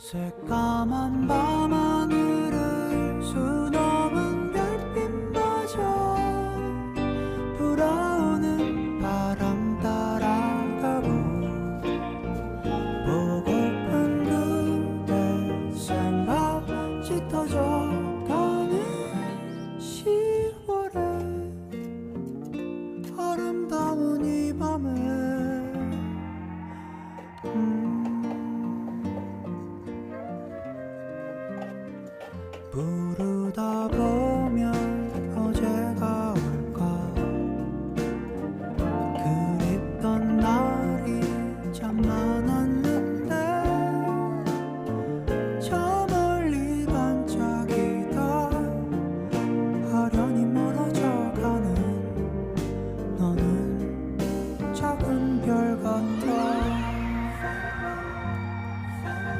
새까만 밤하늘을 수놓은 별빛마저 불어오는 바람 따라가고 보고픈 그대 생각 짙어져 가는 10월에 아름다운 이 밤에 부르다 보